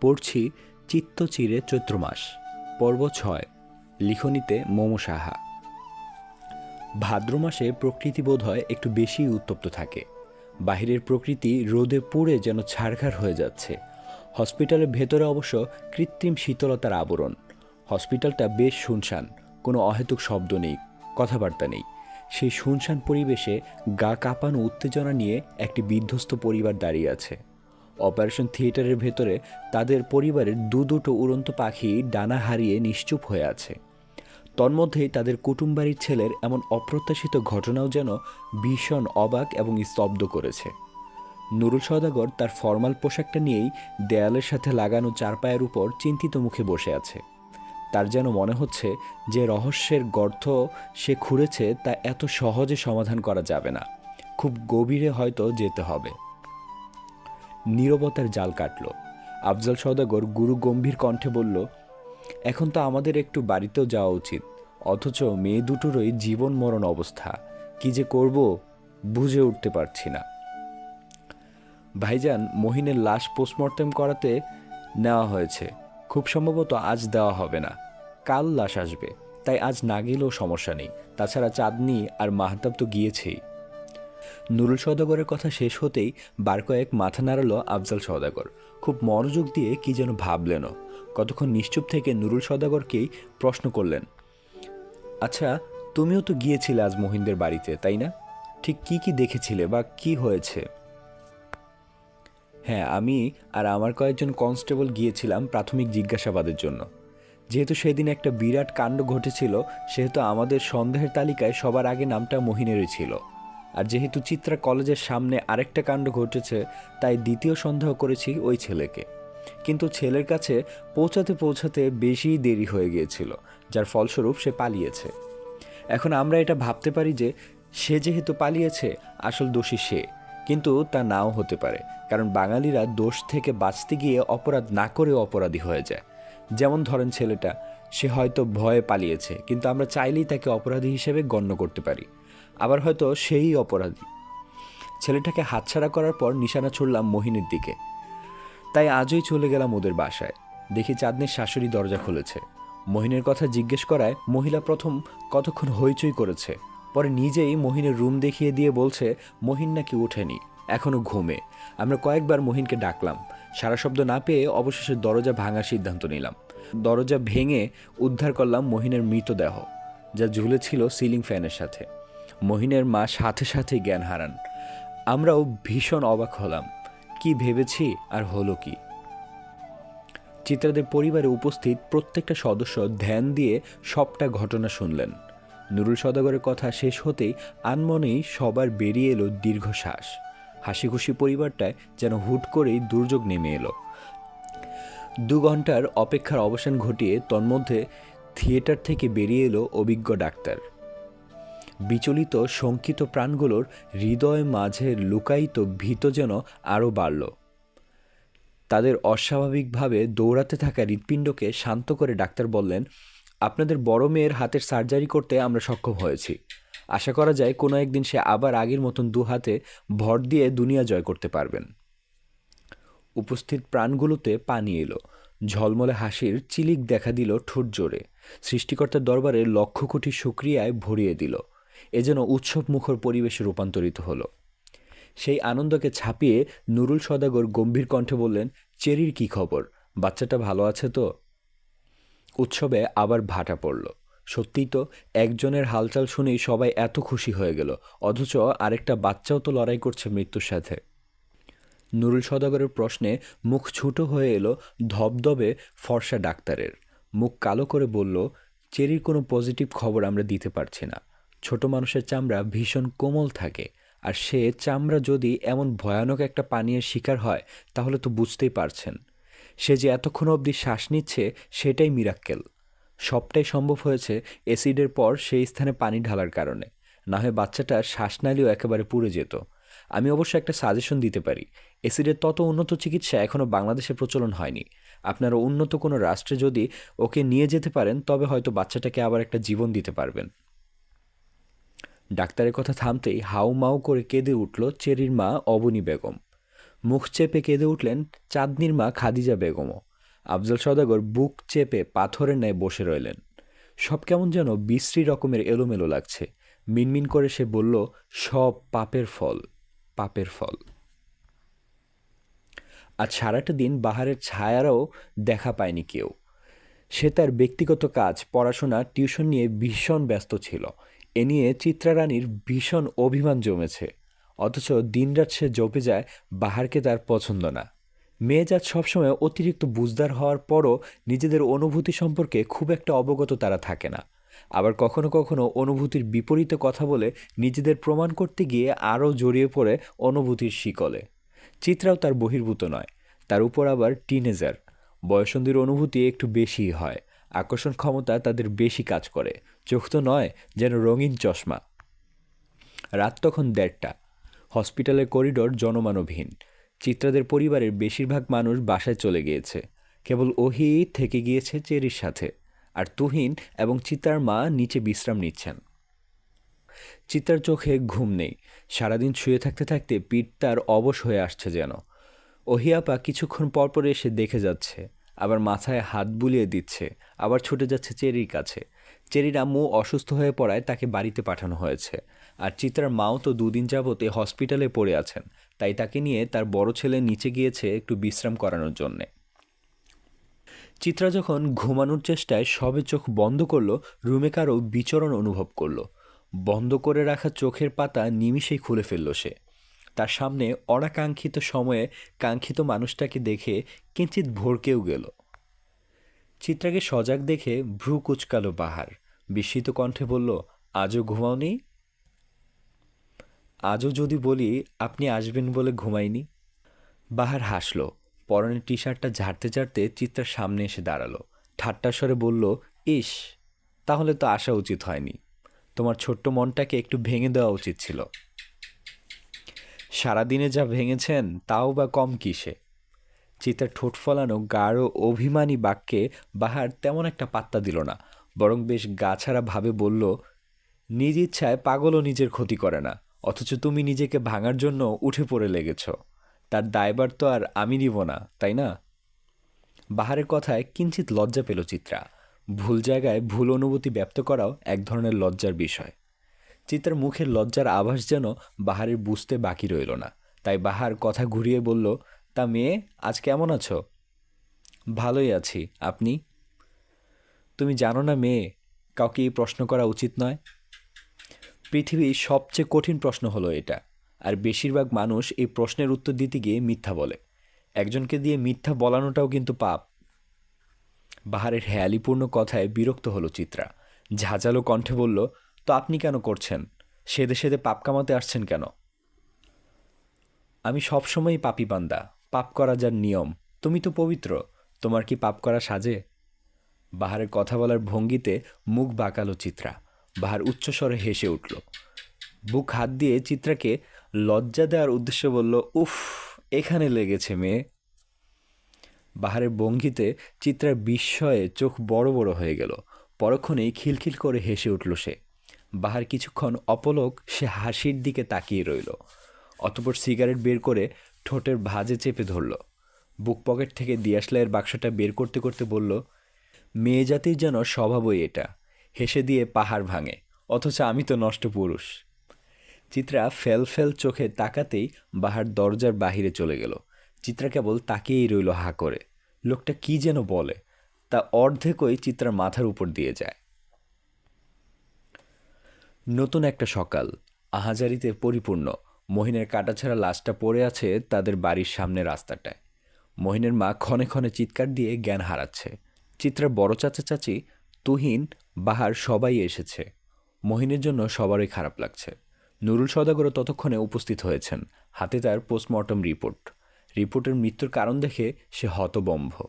পড়ছি চিত্তচিরে চৈত্র মাস, পর্ব ছয়, লিখনিতে মোমো সাহা। ভাদ্র মাসে প্রকৃতি বোধ হয় একটু বেশি উত্তপ্ত থাকে। বাহিরের প্রকৃতি রোদে পুড়ে যেন ছাড়খাড় হয়ে যাচ্ছে। হসপিটালের ভেতরে অবশ্য কৃত্রিম শীতলতার আবরণ। হসপিটালটা বেশ শুনশান, কোনো অহেতুক শব্দ নেই, কথাবার্তা নেই। সেই শুনশান পরিবেশে গা কাঁপানো উত্তেজনা নিয়ে একটি বিধ্বস্ত পরিবার দাঁড়িয়ে আছে। অপারেশন থিয়েটারের ভেতরে তাদের পরিবারের দু দুটো উড়ন্ত পাখি ডানা হারিয়ে নিশ্চুপ হয়ে আছে। তন্মধ্যেই তাদের কুটুমবাড়ির ছেলের এমন অপ্রত্যাশিত ঘটনাও যেন ভীষণ অবাক এবং স্তব্ধ করেছে। নুরুল সদাগর তার ফর্মাল পোশাকটা নিয়েই দেয়ালের সাথে লাগানো চারপায়ের উপর চিন্তিত মুখে বসে আছে। তার যেন মনে হচ্ছে যে রহস্যের গর্ত সে খুঁড়েছে তা এত সহজে সমাধান করা যাবে না। খুব গভীরে হয়তো যেতে হবে। নীরবতার জাল কাটল। আফজাল সদাগর গুরু গম্ভীর কণ্ঠে বলল, এখন তো আমাদের একটু বাড়িতেও যাওয়া উচিত। অথচ মেয়ে দুটোরই জীবন মরণ অবস্থা। কি যে করব, বুঝে উঠতে পারছি না। ভাইজান মহিনের লাশ পোস্টমর্টেম করাতে নেওয়া হয়েছে। খুব সম্ভবত আজ দেওয়া হবে না। কাল লাশ আসবে। তাই আজ না গেলেও সমস্যা নেই। তাছাড়া চাঁদনি আর মাহতাব তো গিয়েছেই। নুরুল সওদাগরের কথা শেষ হতেই বার কয়েক মাথা নাড়ালো আফজাল সওদাগর। খুব মনোযোগ দিয়ে কি যেন ভাবলেনও কতক্ষণ নিশ্চুপ থেকে নুরুল সওদাগরকেই প্রশ্ন করলেন আচ্ছা তুমিও তো গিয়েছিলে আজ মহিনদের বাড়িতে, তাই না? ঠিক কি কি দেখেছিলে বা কি হয়েছে? হ্যাঁ আমি আর আমার কয়েকজন কনস্টেবল গিয়েছিলাম প্রাথমিক জিজ্ঞাসাবাদের জন্য। যেহেতু সেদিন একটা বিরাট কাণ্ড ঘটেছিল, সেহেতু আমাদের সন্দেহের তালিকায় সবার আগে নামটা মহিনেরই ছিল। আর যেহেতু চিত্রা কলেজের সামনে আরেকটা কাণ্ড ঘটেছে, তাই দ্বিতীয় সন্দেহ করেছি ওই ছেলেকে। কিন্তু ছেলের কাছে পৌঁছাতে পৌঁছাতে বেশি দেরি হয়ে গিয়েছিল, যার ফলস্বরূপ সে পালিয়েছে। এখন আমরা এটা ভাবতে পারি যে, সে যেহেতু পালিয়েছে, আসল দোষী সে। কিন্তু তা নাও হতে পারে, কারণ বাঙালিরা দোষ থেকে বাঁচতে গিয়ে অপরাধ না করেও অপরাধী হয়ে যায়। যেমন ধরেন ছেলেটা, সে হয়তো ভয়ে পালিয়েছে, কিন্তু আমরা চাইলেই তাকে অপরাধী হিসেবে গণ্য করতে পারি। আবার হয়তো সেই অপরাধী। ছেলেটাকে হাতছাড়া করার পর নিশানা ছুড়লাম মোহিনীর দিকে। তাই আজই চলে গেলাম ওদের বাসায়। দেখি চাঁদনির শাশুড়ি দরজা খুলেছে। মহিনের কথা জিজ্ঞেস করায় মহিলা প্রথম কতক্ষণ হইচই করেছে। পরে নিজেই মহিনের রুম দেখিয়ে দিয়ে বলছে, মহিন নাকি ওঠেনি এখনও ঘুমে। আমরা কয়েকবার মহিনকে ডাকলাম। সারা শব্দ না পেয়ে অবশেষে দরজা ভাঙার সিদ্ধান্ত নিলাম। দরজা ভেঙে উদ্ধার করলাম মহিনের মৃতদেহ, যা ঝুলেছিল সিলিং ফ্যানের সাথে। মহিনের মা সাথে সাথে জ্ঞান হারান। আমরাও ভীষণ অবাক হলাম, কি ভেবেছি আর হলো কি। চিত্রাদের পরিবারে উপস্থিত প্রত্যেকটা সদস্য ধ্যান দিয়ে সবটা ঘটনা শুনলেন। নুরুল সদাগরের কথা শেষ হতেই আনমনেই সবার বেরিয়ে এলো দীর্ঘশ্বাস। হাসি খুশি পরিবারটায় যেন হুট করেই দুর্যোগ নেমে এলো। দু ঘণ্টার অপেক্ষার অবসান ঘটিয়ে তন্মধ্যে থিয়েটার থেকে বেরিয়ে এলো অভিজ্ঞ ডাক্তার। বিচলিত শঙ্কিত প্রাণগুলোর হৃদয় মাঝে লুকায়িত ভীত যেন আরও বাড়ল। তাদের অস্বাভাবিকভাবে দৌড়াতে থাকা হৃৎপিণ্ডকে শান্ত করে ডাক্তার বললেন, আপনাদের বড় মেয়ের হাতের সার্জারি করতে আমরা সক্ষম হয়েছি। আশা করা যায় কোনো একদিন সে আবার আগের মতন দু হাতে ভর দিয়ে দুনিয়া জয় করতে পারবেন। উপস্থিত প্রাণগুলোতে পানি এলো। ঝলমলে হাসির চিলিক দেখা দিল ঠোঁট জোরে। সৃষ্টিকর্তার দরবারে লক্ষ কোটি সুক্রিয়ায় ভরিয়ে দিল। এ যেন উৎসব মুখর পরিবেশে রূপান্তরিত হলো। সেই আনন্দকে ছাপিয়ে নুরুল সদাগর গম্ভীর কণ্ঠে বললেন, চেরির কি খবর? বাচ্চাটা ভালো আছে তো? উৎসবে আবার ভাটা পড়ল। সত্যিই তো, একজনের হালচাল শুনেই সবাই এত খুশি হয়ে গেল, অথচ আরেকটা বাচ্চাও তো লড়াই করছে মৃত্যুর সাথে। নুরুল সদাগরের প্রশ্নে মুখ ছুটো হয়ে এলো ধবধবে ফর্সা ডাক্তারের। মুখ কালো করে বলল, চেরির কোনো পজিটিভ খবর আমরা দিতে পারছি না। ছোট মানুষের চামড়া ভীষণ কোমল থাকে, আর সে চামড়া যদি এমন ভয়ানক একটা পানীয়ের শিকার হয়, তাহলে তো বুঝতেই পারছেন। সে যে এতক্ষণ অবধি শ্বাস নিচ্ছে, সেটাই মিরাক্কেল সবটাই সম্ভব হয়েছে অ্যাসিডের পর সেই স্থানে পানি ঢালার কারণে। না হয় বাচ্চাটা শ্বাসনালীও একেবারে পুড়ে যেত। আমি অবশ্য একটা সাজেশন দিতে পারি। অ্যাসিডের তত উন্নত চিকিৎসা এখনও বাংলাদেশে প্রচলন হয়নি। আপনারা উন্নত কোনো রাষ্ট্রে যদি ওকে নিয়ে যেতে পারেন, তবে হয়তো বাচ্চাটাকে আবার একটা জীবন দিতে পারবেন। ডাক্তারের কথা থামতেই হাউ মাউ করে কেঁদে উঠল চেরির মা অবনী বেগম। মুখ চেপে কেঁদে উঠলেন চাঁদনির মা খাদিজা বেগমও। আফজল সদাগর বুক চেপে পাথরের ন্যায় বসে রইলেন। সব কেমন যেন বিশ্রী রকমের এলোমেলো লাগছে। মিনমিন করে সে বলল, সব পাপের ফল পাপের ফল। আজ সারাটা দিন বাহারের ছায়ারও দেখা পায়নি কেউ। সে তার ব্যক্তিগত কাজ, পড়াশোনা, টিউশন নিয়ে ভীষণ ব্যস্ত ছিল। এ নিয়ে চিত্রারানীর ভীষণ অভিমান জমেছে। অথচ দিনরাত সে জপে যায়, বাহারকে তার পছন্দ না। মেয়েজাত সবসময় অতিরিক্ত বুঝদার হওয়ার পরও নিজেদের অনুভূতি সম্পর্কে খুব একটা অবগত তারা থাকে না। আবার কখনো কখনো অনুভূতির বিপরীতে কথা বলে নিজেদের প্রমাণ করতে গিয়ে আরও জড়িয়ে পড়ে অনুভূতির শিকলে। চিত্রাও তার বহির্ভূত নয়, তার উপর আবার টিনেজার। বয়সন্ধির অনুভূতি একটু বেশিই হয়। আকর্ষণ ক্ষমতা তাদের বেশি কাজ করে। চোখ তো নয় যেন রঙিন চশমা। রাত তখন দেড়টা। হসপিটালের করিডোর জনমানবহীন। চিত্রাদের পরিবারের বেশিরভাগ মানুষ বাসায় চলে গিয়েছে। কেবল ওহি থেকে গিয়েছে চেরির সাথে। আর তুহিন এবং চিত্রার মা নিচে বিশ্রাম নিচ্ছেন। চিত্রার চোখে ঘুম নেই। সারাদিন শুয়ে থাকতে থাকতে পিঠ তার অবশ হয়ে আসছে যেন। ওহিয়াপা কিছুক্ষণ পরপর এসে দেখে যাচ্ছে। আবার মাথায় হাত বুলিয়ে দিচ্ছে, আবার ছুটে যাচ্ছে চেরির কাছে। চেরির আম্মু অসুস্থ হয়ে পড়ায় তাকে বাড়িতে পাঠানো হয়েছে। আর চিত্রার মাও তো দুদিন যাবতে হসপিটালে পড়ে আছেন, তাই তাকে নিয়ে তার বড় ছেলে নিচে গিয়েছে একটু বিশ্রাম করানোর জন্যে। চিত্রা যখন ঘুমানোর চেষ্টায় সবে চোখ বন্ধ করল, রুমে কারও বিচরণ অনুভব করল। বন্ধ করে রাখা চোখের পাতা নিমিষেই খুলে ফেলল সে। তার সামনে অনাকাঙ্ক্ষিত সময়ে কাঙ্ক্ষিত মানুষটাকে দেখে কিঞ্চিত ভরকেও গেল। চিত্রাকে সজাগ দেখে ভ্রু কুচকালো বাহার। বিস্মিত কণ্ঠে বলল, আজও ঘুমাওনি? আজও যদি বলি, আপনি আসবেন বলে ঘুমাইনি? বাহার হাসল। পরনের টি শার্টটা ঝাড়তে ঝাড়তে চিত্রার সামনে এসে দাঁড়াল। ঠাট্টা স্বরে বলল, ইস, তাহলে তো আসা উচিত হয়নি। তোমার ছোট্ট মনটাকে একটু ভেঙে দেওয়া উচিত ছিল। সারাদিনে যা ভেঙেছেন, তাও বা কম কিসে? চিতার ঠোঁট ফলানো গাঢ়, অভিমানী বাক্যে বাহার তেমন একটা পাত্তা দিল না, বরং বেশ গাছাড়া ভাবে বলল, নিজ ইচ্ছায় পাগলও নিজের ক্ষতি করে না, অথচ তুমি নিজেকে ভাঙার জন্য উঠে পড়ে লেগেছ। তার দায়বার তো আর আমি নিব না, তাই না? বাহারের কথায় কিঞ্চিত লজ্জা পেল চিত্রা। ভুল জায়গায় ভুল অনুভূতি ব্যক্ত করাও এক ধরনের লজ্জার বিষয়। চিত্রার মুখের লজ্জার আভাস যেন বাহারের বুঝতে বাকি রইল না। তাই বাহার কথা ঘুরিয়ে বলল, তা মেয়ে, আজ কেমন আছো? ভালোই আছি। আপনি? তুমি জানো না মেয়ে, কাউকে এই প্রশ্ন করা উচিত নয়? পৃথিবীর সবচেয়ে কঠিন প্রশ্ন হলো এটা, আর বেশিরভাগ মানুষ এই প্রশ্নের উত্তর দিতে গিয়ে মিথ্যা বলে। একজনকে দিয়ে মিথ্যা বলানোটাও কিন্তু পাপ। বাহারের হেয়ালিপূর্ণ কথায় বিরক্ত হলো চিত্রা। ঝাঁঝালো কণ্ঠে বলল তো আপনি কেন করছেন? সেদে সেদে পাপ কামাতে আসছেন কেন? আমি সবসময়ই পাপি বান্দা, পাপ করা যার নিয়ম। তুমি তো পবিত্র, তোমার কি পাপ করা সাজে? বাহারের কথা বলার ভঙ্গিতে মুখ বাঁকালো চিত্রা। বাহার উচ্চস্বরে হেসে উঠল। বুক হাত দিয়ে চিত্রাকে লজ্জা দেওয়ার উদ্দেশ্যে বলল, উফ, এখানে লেগেছে মেয়ে। বাহারের ভঙ্গিতে চিত্রার বিস্ময়ে চোখ বড় বড় হয়ে গেল। পরক্ষণেই খিলখিল করে হেসে উঠল সে। বাহার কিছুক্ষণ অপলক সে হাসির দিকে তাকিয়ে রইল। অতপর সিগারেট বের করে ঠোঁটের ভাজে চেপে ধরল। বুক পকেট থেকে দিয়াশলাইয়ের বাক্সটা বের করতে করতে বলল, মেয়ে জাতির যেন স্বভাবই এটা। হেসে দিয়ে পাহাড় ভাঙে, অথচ আমি তো নষ্ট পুরুষ। চিত্রা ফেল ফেল চোখে তাকাতেই বাহার দরজার বাহিরে চলে গেল। চিত্রা কেবল তাকিয়েই রইল হা করে। লোকটা কি যেন বলে, তা অর্ধেকই চিত্রার মাথার উপর দিয়ে যায়। নতুন একটা সকাল, আহাজারিতে পরিপূর্ণ। মহিনের কাটাছাড়া লাশটা পড়ে আছে তাদের বাড়ির সামনে রাস্তাটায়। মহিনের মা ক্ষণে ক্ষণে চিৎকার দিয়ে জ্ঞান হারাচ্ছে। চিত্রার বড় চাচা চাচি, তুহিন, বাহার সবাই এসেছে। মহিনের জন্য সবারই খারাপ লাগছে। নুরুল সদাগরও ততক্ষণে উপস্থিত হয়েছেন। হাতে তার পোস্টমর্টম রিপোর্ট। রিপোর্টের মৃত্যুর কারণ দেখে সে হতবম্ভ।